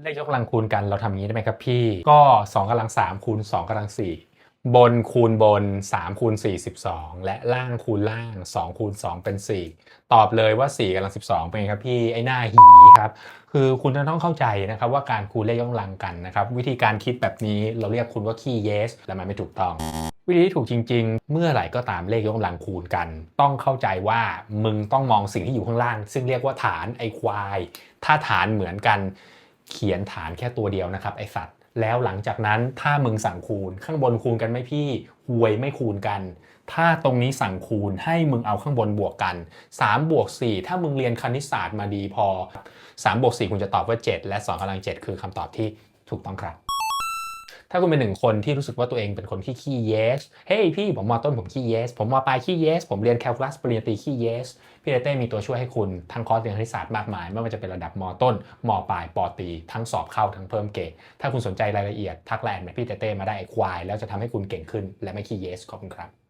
เลขยกกำลังคูณกันเราทำอย่างนี้ได้ไหมครับพี่ ก็ 2กำลัง3คูณ2กำลัง4 บนคูณบน 3 คูณ 4 12 และล่างคูณล่าง 2 คูณ 2 เป็น 4 ตอบเลยว่า 4กำลัง 12 เป็นไงครับพี่ ไอ้หน้าหีครับ คือคุณจะต้องเข้าใจนะครับว่าการคูณเลขยกกำลังกันนะครับ วิธีการคิดแบบนี้เราเรียกคุณว่าขี้ yes และมันไม่ถูกต้องวิธีที่ถูกจริง ๆ เมื่อไหร่ก็ตามเลขยกกำลังคูณกัน ต้องเข้าใจว่ามึงต้องมองสิ่งที่อยู่ข้างล่าง ซึ่งเรียกว่าฐานไอควาย ถ้าฐานเหมือนกัน เขียนฐานแค่ตัวเดียวนะครับไอสัตว์ แล้วหลังจากนั้นถ้ามึงสั่งคูณ ข้างบนคูณกันไหมพี่หวยไม่คูณกัน ถ้าตรงนี้สั่งคูณให้มึงเอาข้างบนบวกกัน 3 บวก 4 ถ้ามึงเรียนคณิตศาสตร์มาดีพอ 3 บวก 4 คุณจะตอบว่า 7 และ2กำลัง7คือคำตอบที่ถูกต้องครับ ถ้าคุณเป็นหนึ่งคนที่รู้สึกว่าตัวเองเป็นคนขี้ขี้ yes เฮ้ยพี่ผมมอต้นผมขี้ yes ผมมอปลายขี้ yes ผมเรียนแคลคูลัสปริญญาตรีขี้ yes พี่เต้มีตัวช่วยให้คุณทั้งคอร์สเรียนคณิตศาสตร์มากมาย ไม่ว่าจะเป็นระดับมอต้นมอปลายปตี ทั้งสอบเข้าทั้งเพิ่มเกรดถ้าคุณสนใจรายละเอียดทักแลนด์แบบพี่เต้มาได้ไอ้ควายแล้วจะทำให้คุณเก่งขึ้นและไม่ขี้ yes ขอบคุณครับ